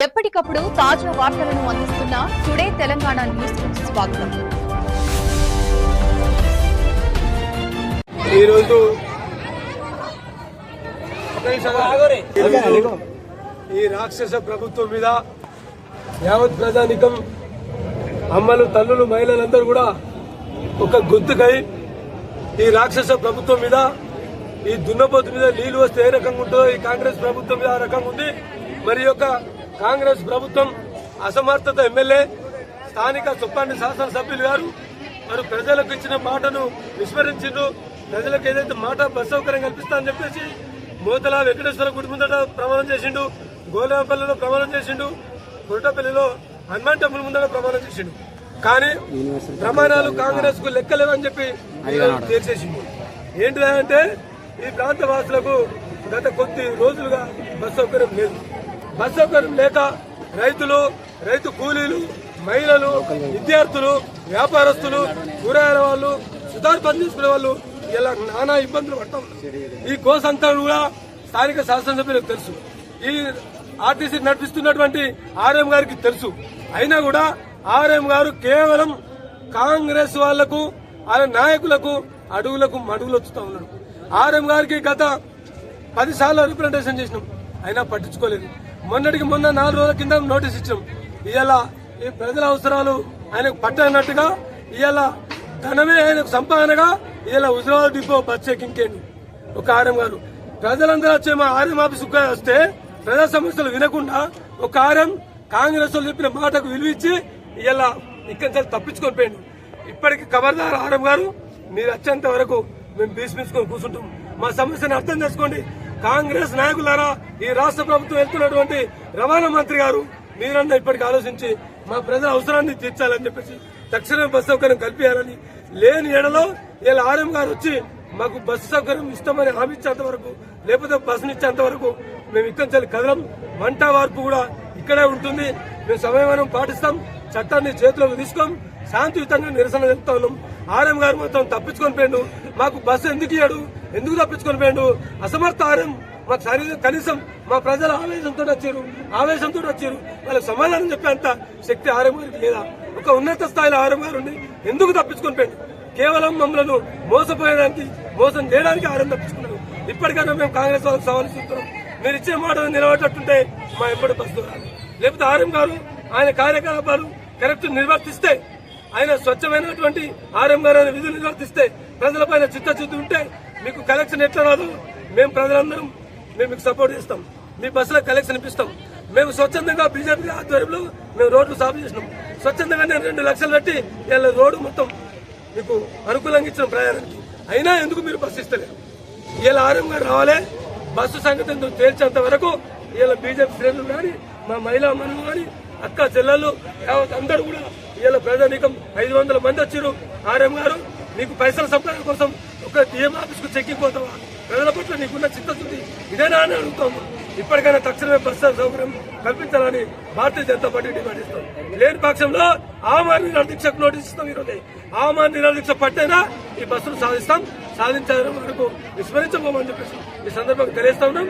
ఎప్పటికప్పుడు తాజా వార్తలను అందిస్తున్న టుడే తెలంగాణ న్యూస్ స్వాగతం. ఈరోజు ఈ రాక్షస ప్రభుత్వం మీద యావత్ ప్రజానికం అమ్మలు తల్లులు మహిళలందరూ కూడా ఒక గుర్తుకై ఈ రాక్షస ప్రభుత్వం మీద ఈ దున్నపోతు మీద నీళ్ళు వస్తే ఏ రకంగా ఉంటుందో ఈ కాంగ్రెస్ ప్రభుత్వం మీద ఆ రకంగా ఉంది. మరి యొక్క కాంగ్రెస్ ప్రభుత్వం అసమర్థత ఎమ్మెల్యే స్థానిక చుప్పాండి శాసనసభ్యులు గారు మరి ప్రజలకు ఇచ్చిన మాటను విస్మరించిండ్రు. ప్రజలకు ఏదైతే మాట బస్ సౌకర్యం కల్పిస్తా అని చెప్పేసి మోతల వెంకటేశ్వర గుడి ముందట ప్రమాణం చేసిండు. గోలేపల్లిలో ప్రమాణం చేసిండు. గురటపల్లిలో హనుమాన్ టెంపుల్ ముందట ప్రమాణం చేసిండు. కానీ ప్రమాణాలు కాంగ్రెస్కు లెక్కలేవని చెప్పి తీర్చేసిండు ఏంటిదంటే ఈ ప్రాంత వాసులకు గత కొద్ది రోజులుగా బస్ సౌకర్యం లేదు. బస్ సౌకర్యం లేక రైతులు రైతు కూలీలు మహిళలు విద్యార్థులు వ్యాపారస్తులు కూరగాయల వాళ్ళు సుతారు పనిచేసుకునే వాళ్ళు ఇలా నానా ఇబ్బందులు పడతాం ఈ కోసంతా కూడా స్థానిక శాసనసభ్యులకు తెలుసు. ఈ ఆర్టీసీ నడిపిస్తున్నటువంటి ఆర్ఎం గారికి తెలుసు. అయినా కూడా ఆర్ఎం గారు కేవలం కాంగ్రెస్ వాళ్ళకు ఆయన నాయకులకు అడుగులకు మడుగులు వచ్చుతా ఉన్నాడు ఆర్ఎం గారికి గత పది సార్లు రిప్రజెంటేషన్ చేసినాం. అయినా పట్టించుకోలేదు. మొన్నటికి మొన్న నాలుగు రోజుల కింద నోటీస్ ఇచ్చాం. ఇవాళ ఈ ప్రజల అవసరాలు ఆయనకు పట్టనట్టుగా ఇవాళ ధనమే ఆయనకు సంపాదనగా ఇలా హుజరాబాద్ డిపో బస్ ఎక్కింకేండి ఒక ఆర్ఎం గారు ప్రజలందరూ వచ్చే మా ఆర్ఎం ఆఫీస్ వస్తే ప్రజా సమస్యలు వినకుండా ఒక ఆర్ఎం కాంగ్రెస్ వాళ్ళు చెప్పిన మాటకు విలువిచ్చి ఇలా ఇక్కడి నుంచి తప్పించుకొని పోయిండు. ఇప్పటికి ఖబర్దార్ ఆర్ఎం గారు మీరు వచ్చేంత వరకు మేము బీసిపించుకొని కూర్చుంటాం. మా సమస్యను అర్థం చేసుకోండి. కాంగ్రెస్ నాయకులారా ఈ రాష్ట్ర ప్రభుత్వం వెళ్తున్నటువంటి రవాణా మంత్రి గారు మీరన్నా ఇప్పటికి ఆలోచించి మా ప్రజల అవసరాన్ని తీర్చాలని చెప్పేసి తక్షణమే బస్సు సౌకర్యం కల్పించాలని లేని ఎడలో ఇలా ఆర్ఎం గారు వచ్చి మాకు బస్సు సౌకర్యం ఇస్తామని హామీ ఇచ్చేంత వరకు లేకపోతే బస్సుని ఇచ్చేంత వరకు మేము ఇక్కడి నుంచి కదలం. వంట వార్పు కూడా ఇక్కడే ఉంటుంది. మేము సమయం పాటిస్తాం. చట్టాన్ని చేతిలోకి తీసుకోం. శాంతియుతంగా నిరసన తెలుపుతా ఉన్నాం. ఆర్ఎం గారు మొత్తం తప్పించుకొని పోయిండు. మాకు బస్సు ఎందుకు ఇయ్యాడు? ఎందుకు తప్పించుకొని పోయిండు? అసమర్థ ఆర్ఎం మాకు శరీరం కనీసం మా ప్రజల ఆవేశంతో వచ్చారు ఆవేశంతో వచ్చారు వాళ్ళకి సమాధానం చెప్పేంత శక్తి ఆర్ఎం గారికి లేదా? ఒక ఉన్నత స్థాయిలో ఆర్ఎం గారు ఎందుకు తప్పించుకొని పోయిండు? కేవలం మమ్మల్ని మోసపోయడానికి మోసం చేయడానికి ఆరం తప్పించుకున్నాడు ఇప్పటికైనా మేము కాంగ్రెస్ వాళ్ళకి సవాల్ చూస్తున్నాం. మీరు ఇచ్చే మాట నిలబడేటట్టుంటే మా ఎప్పటి బస్సు రాదు లేకపోతే ఆర్ఎం గారు ఆయన కార్యకలాపాలు కరెక్ట్ నిర్వర్తిస్తే ఆయన స్వచ్ఛమైనటువంటి ఆర్ఎం గారు అనే విధులు నిర్వర్తిస్తే ప్రజలపైన చిత్తశుద్ధి ఉంటే మీకు కలెక్షన్ ఎట్లా రాదు? మేము ప్రజలందరం మేము మీకు సపోర్ట్ చేస్తాం. మీ బస్సులో కలెక్షన్ ఇప్పిస్తాం. మేము స్వచ్ఛందంగా బీజేపీ ఆధ్వర్యంలో మేము రోడ్లు సాగు చేసినాం. స్వచ్ఛందంగా నేను రెండు లక్షలు కట్టి వీళ్ళ రోడ్డు మొత్తం మీకు అనుకూలంగా ఇచ్చిన ప్రయాణానికి. అయినా ఎందుకు మీరు బస్సు ఇస్తలేరు? వీళ్ళ ఆర్ఎం గారు రావాలి. బస్సు సంగతి తేల్చేంత వరకు వీళ్ళ బీజేపీ శ్రేణులు కానీ మా మహిళా మనులు కానీ అక్క చెల్లెళ్ళు యావత్ అందరూ కూడా ఇలా ప్రజానీకం ఐదు వందల మంది వచ్చారు ఆర్ఎం గారు నీకు పైసల సంపాదన కోసం ఒక డిఎం ఆఫీస్కు చెక్కింగ్ పోతావా ప్రజల పట్ల నీకున్న చిత్తశుద్ధి. ఇదేనా అని అడుగుతాము ఇప్పటికైనా తక్షణమే బస్సు సౌకర్యం కల్పించాలని భారతీయ జనతా పార్టీ డిమాండ్ ఇస్తాం లేని పక్షంలో ఆమాన్ నిరాదీక్షకు నోటీస్ ఇస్తాం ఈరోజు. ఆమాన్ నిరాదీక్ష పట్టైనా? ఈ బస్సును సాధిస్తాం. సాధించే వరకు విస్మరించబోమని చెప్పేసి ఈ సందర్భంగా తెలియస్తా ఉన్నాం.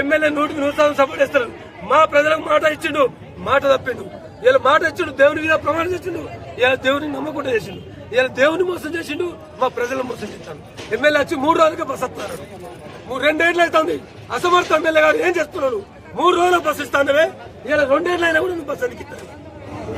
ఎమ్మెల్యే నూటికి నూరు శాతం సపోర్ట్ చేస్తారు. మా ప్రజలకు మాట ఇచ్చిండు. మాట తప్పిండు. ఇలా మాట ఇచ్చిండు దేవుని మీద ప్రమాణం చేసిండు ఇలా దేవుని నమ్మకుండా చేసిండు ఇలా దేవుని మోసం చేసిండు మా ప్రజలను మోసం చేస్తాను ఎమ్మెల్యే వచ్చి మూడు రోజులుగా బస్ వస్తున్నారు. మూడు రెండేళ్ళు అవుతుంది. అసమర్థ ఎమ్మెల్యే గారు ఏం చేస్తున్నారు? మూడు రోజులు బస్ ఇస్తానవే ఇలా రెండేళ్ళు అయినా కూడా నువ్వు బస్ అడిగిస్తాను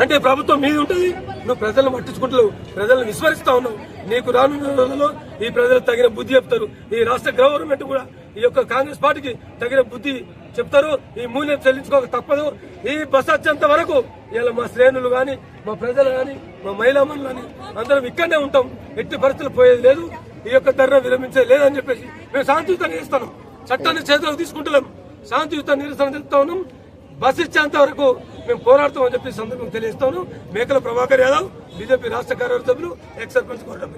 అంటే ప్రభుత్వం మీది ఉంటుంది నువ్వు ప్రజలను పట్టించుకుంటలేవు. ప్రజలను విస్మరిస్తా ఉన్నావు. నీకు రానున్న రోజుల్లో ఈ ప్రజలు తగిన బుద్ధి చెప్తారు. ఈ రాష్ట్ర గవర్నమెంట్ కూడా ఈ యొక్క కాంగ్రెస్ పార్టీకి తగిన బుద్ధి చెప్తారు. ఈ మూల్యం చెల్లించుకోక తప్పదు. ఈ బస్ వచ్చేంత వరకు ఇలా మా శ్రేణులు కానీ మా ప్రజలు కానీ మా మహిళామణులు కానీ అందరం ఇక్కడనే ఉంటాం. ఎట్టి పరిస్థితులు పోయేది లేదు. ఈ యొక్క ధర్నా విరమించేది లేదని చెప్పేసి మేము శాంతియుత ఇస్తాం చట్టాన్ని చేతిలోకి తీసుకుంటున్నాం శాంతియుత నిరసన తెలుపుతా ఉన్నాం. బస్ ఇచ్చేంత వరకు మేము పోరాడతామని చెప్పి సందర్భం తెలియజేస్తాను మేకల ప్రభాకర్ యాదవ్ బీజేపీ రాష్ట్ర కార్యవర్గ సభ్యులు ఎక్స్ సర్పంచ్ కోరడం